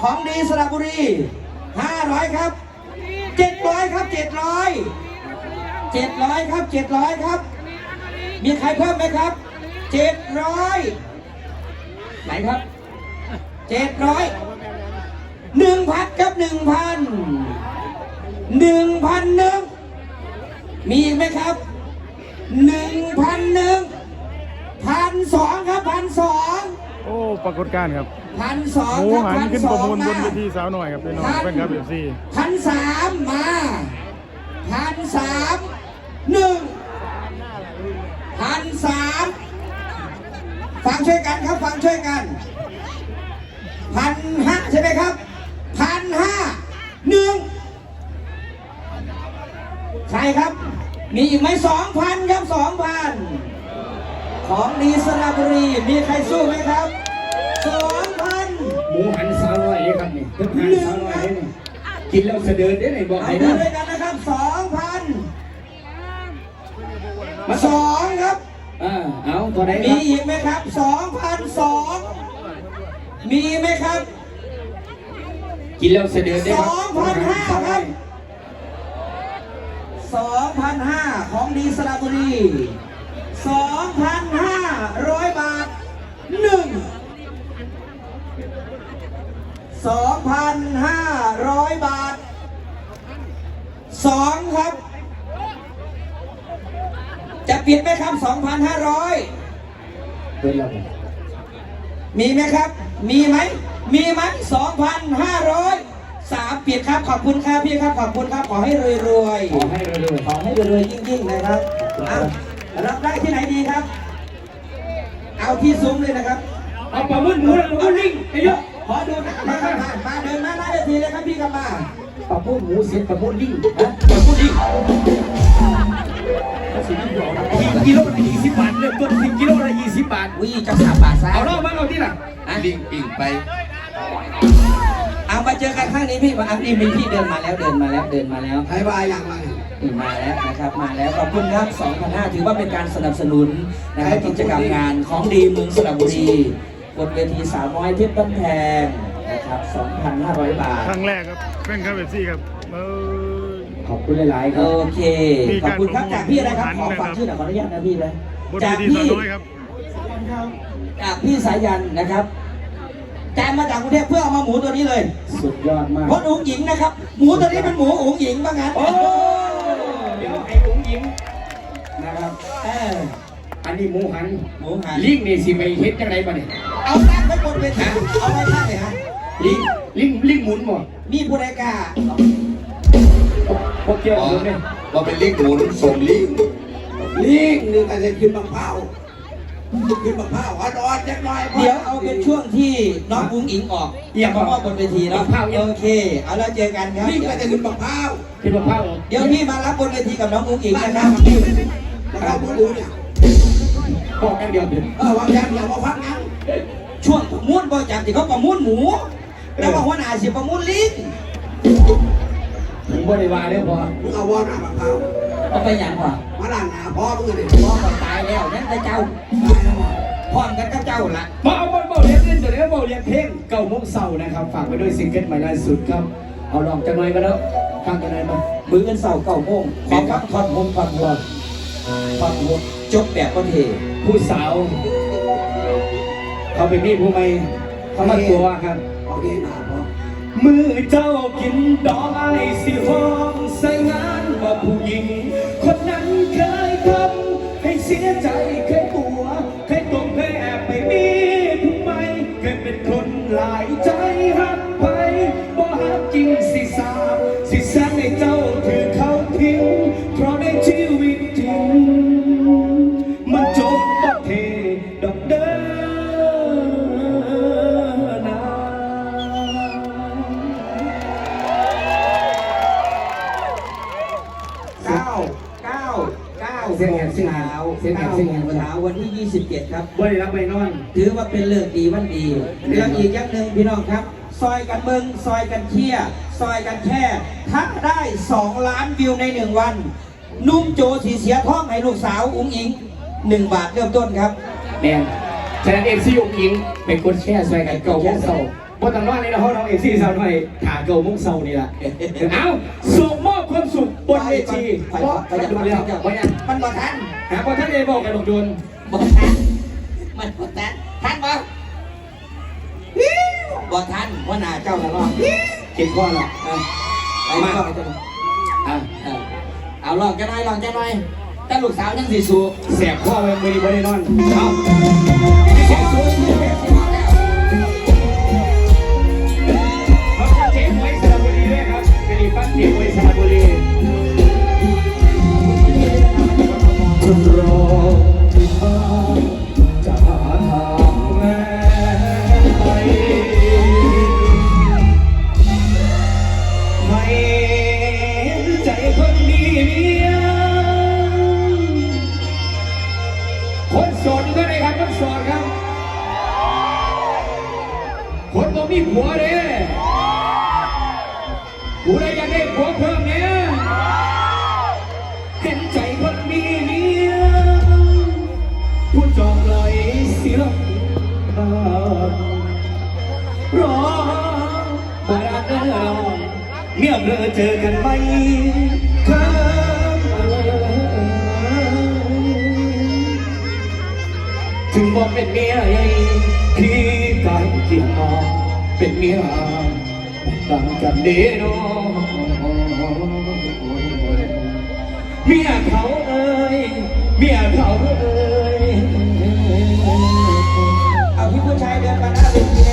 ของดีสระบุรีห้าร้อยครับเจ็ดร้อยครับเจ็ดร้อยเจ็ดร้อยครับเจ็ดร้อยครับ มีใครเพิ่มไหมครับเจ็ดร้อยไหนครับเจ็ดร้อยหนึ่งพันครับหนึ่งพันหนึ่งพันหนึ่งมีอีกไหมครับหนึ่งพันหนึ่งพันสองครับพันสอง ปรากฏการณ์ครับพันสองหมูครับหันพันขึ้นสประองมูลบมานเวทีสาวหน่อยครับพี่น้องเป็นครับเอฟซีพันสามมาพันสามหนึ่งพันสามฟังช่วยกันครับฟังช่วยกันพันห้าใช่ไหมครับพันห้าหนึ่งใช่ครับ มีอีกไหมสองพันครับสองพันของดีสระบุรี มีใครสู้ไหมครับ สองพันหมูหันสาวน้อยเลยครับนี่เพิ่งหันสาวน้อยเลยนี่กินแล้วเสด็จได้ไหนบอกเอาให้ดูนะด้วยกันนะครับสองพันมาสองครับ อ่าเอาตัวไหนคมีรับอีกไหมครับสองพันสองมีไหมครับกินแล้วเสด็จได้ครับสองพันห้าครับสองพันห้าของดีสระบุรีสองพันห้าร้อยบาทหนึ่ง สองพันห้าร้อยบาทสองครับ จะปิดไหมครับสองพันห้าร้อยเป็นแล้วมีไหมครับ มีไหม มีไหมสองพันห้าร้อยสามปิดครับ ขอบคุณครับพี่ครับ ขอบคุณครับ ขอให้รวยรวยขอให้เรื่อยขอให้รวยๆยิ่งๆนะครับอะรับได้ที่ไหนดีครับ เอาที่ซุ้มเลยนะครับๆเอาปลาหมึกหมูแล้วปลาหมึกลิงไอ้ยก ขอดูนะครับมาครับมามาเดินมาหน้าเวทีเลยครับพี่ครับมาปลาหมึกหมูเสียปลาหมึกลิงฮะปลาหมึกลิงกิโลละยี่สิบบาทเริ่มต้นที่กิโลละยี่สิบบาทวิ่งจะสามบาทซ้ายเอาล่อมาเอาที่หลังอะลิงปิ่งไปเอามาเจอกันข้างนี้พี่มาอันนี้มีพี่เดินมาแล้วเดินมาแล้วเดินมาแล้วไทยบายอย่างไรนี่มาแล้วนะครับมาแล้วขอบคุณครับ2,500ถือว่าเป็นการสนับสนุนนะครับกิจกรรมงานของดีเมืองสระบุรี บนเวทีสาวน้อยเพชรบ้านแพงนะครับ 2,500 บาท ครั้งแรกครับเป็นครับเอฟซีครับเออ ขอบคุณหลายๆคโอรับเคขอบคุณครับจากพี่อะไรครับ ขอฟังชื่อหน่อยขออนุญาตนะพี่นะบนเวจากทีพี่สาวน้อยครับ จากพี่สายันนะครับแจมมาจากกรุงเทพเพื่อเอามาหมูตัวนี้เลยสุดยอดมาก เพราะอุ๋งหญิงนะครับ หมูตัวนี้เป็นหมูอุ๋งหญิงบ้างงั้นโอ้ เดี๋ยวไอ้ผมหญิงนะครับ เออ อันนี้หมูหันหมูหันลิงนี่สิไปเฮ็ดจังไรบ้าเนี่ยเอาตั้งไว้บนเวทีเอาไว้ข้างเลยฮะลิงลิงลิงหมุนบ่มีผู้ใดกล้าพวกเกี่ยวอ๋อกับเนี่ยเราเป็นลิงหมุนส่งลิงลิงหนึ่งอาจจะขึ้นมะพร้าวขึ้นมะพร้าวอ่อนๆจักหน่อยเดี๋ยวเอาเป็นช่วงที่น้องอุ้งอิงออกอย่ามาว่าบนเวทีเนาะโอเคเอาละเจอกันครับลิงก็จะขึ้นมะพร้าวคิดว่าเผาเดี๋ยวพี่มารับบนเวทีกับน้องอุ้งอิงบ้านนะคเรารับที่มะพร้าวหมูเนี่ย บอกกันเดียวเดียวเออวางยางอย่ามาพักงั้นช่วงประมูลบริจาคที่เขาประมูลหมูแต่ว่าหัวหน้าสิประมูลลิงผมบ่ได้ว่าเด้อพอมึงเอาวอหน้ามะพร้าวเอาไปอย่างวะมาล้างหน้าพ่อมึงเลยพ่อก็ตายแล้วนั่นแต่เจ้าตายแล้วบ่พร้อมกันกับเจ้าละมาเอาบอลเบาเรียนเล่นตัวนี้เบาเรียนเพลงเก่าโมงเศร้านะครับ ฝากไว้ด้วยซิงเกิลใหม่ล่าสุดครับ เอาลองจังหน่อยมาแล้วฟังกันหน่อยมามือเงินเสาเก่าโมงขอพักทอนหมทอนหัว ทอนหัวจบแบบก็เทผู้สาว เขาเป็นนี่ผู้ไม่เขามาตัวครับโอเคหน้าพ่อมือเจ้ากินดอกไอ้สีฟอ 27 ครับ บ่ได้รับไปนอน ถือว่าเป็นเรื่องดีวันดีแล้วอีกอย่างหนึ่งพี่น้องครับ ซอยกันเบิงซอยกันเที่ยซอยกันแค่ถ้าได้ 2 ล้านวิวในหนึ่งวัน นุ่มโจสีเสียท้องให้ลูกสาวอุ้งอิง 1 บาทเริ่มต้นครับแมนฉะนั้นเอฟซีองค์หญิงเป็นคนแช่ช่วยกันเก่าพวกเศร้าบนต่างว่านี่นะเขาน้องเอซี่สาวหน่อยขาเก่ามุ้งเศร้านี่ละเอาส่งมอบ ความสุขบนเวทีไปไปไปจะมาเจ้ามันบ่ทันหาพอท่านเอบอกกันบอกโดนบ่ทันมันบ่ทันทันบ่บ่ทันว่าหน้าเจ้าละรอบเก็บข้อละเออไปมาเอาอะเอาลองจะหน่อยลองจะหน่อยแต่ลูกสาวยังสิสู้แสบข้อไว้มือดีบ่ได้นอนเอาแสบสู คนบ่มีผัวเด้ผู้ใดอยากได้ผัวเพิ่มเนี่ยเห็นใจคนมีเมียผู้จองลอยเสียงรอมาดานเดิมเมื่อเมื่อเจอกันไหมครับถึงบอกเป็นเมียใหญ่ที่กายกินนอน เป็นเมียต่างกันเด้นอเมียเขาเอ้ยเมียเขาเอ้ยเอาพี่ผู้ชายเดินมาหน้าเวที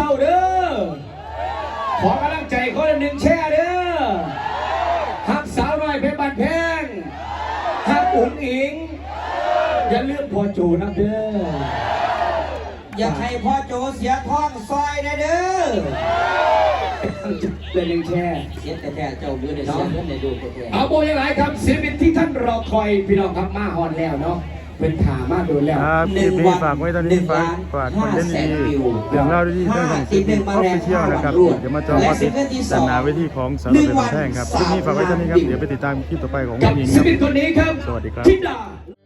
เศร้าเด้อ ขอกำลังใจคนหนึ่งแช่เด้อหักสาวน้อยเพชรบันแพงหักอุ๋งอิง อย่าเลือมพ่อโจนะเด้อ อย่าให้พ่อโจเสียท้องซอยนะเด้อเป็นหนึ่งแช่เสียแต่แช่เจ้าเมือเนี่ยเสียเงินในดูแต่แค่เอาโบยังไงครับศิลปินที่ท่านรอคอยพี่น้องครับมาฮอนแล้วเนาะ เป็นถามาโดนแล้วครับคลิปนี้ฝากไว้ตอนนี้ฝากฝากคอนเทนต์ดีเรื่องเล่าดีๆเรื่องของสิ่งออฟฟิเชียลนะครับเดี๋ยวมาจอมาติดด้านหน้าเวทีของสารเป็นแท่งครับคลิปนี้ฝากไว้ตอนนี้ครับเดี๋ยวไปติดตามคลิปต่อไปของกับยิงคศิลรับปินคนนี้ครับสวัสดีครับทิดา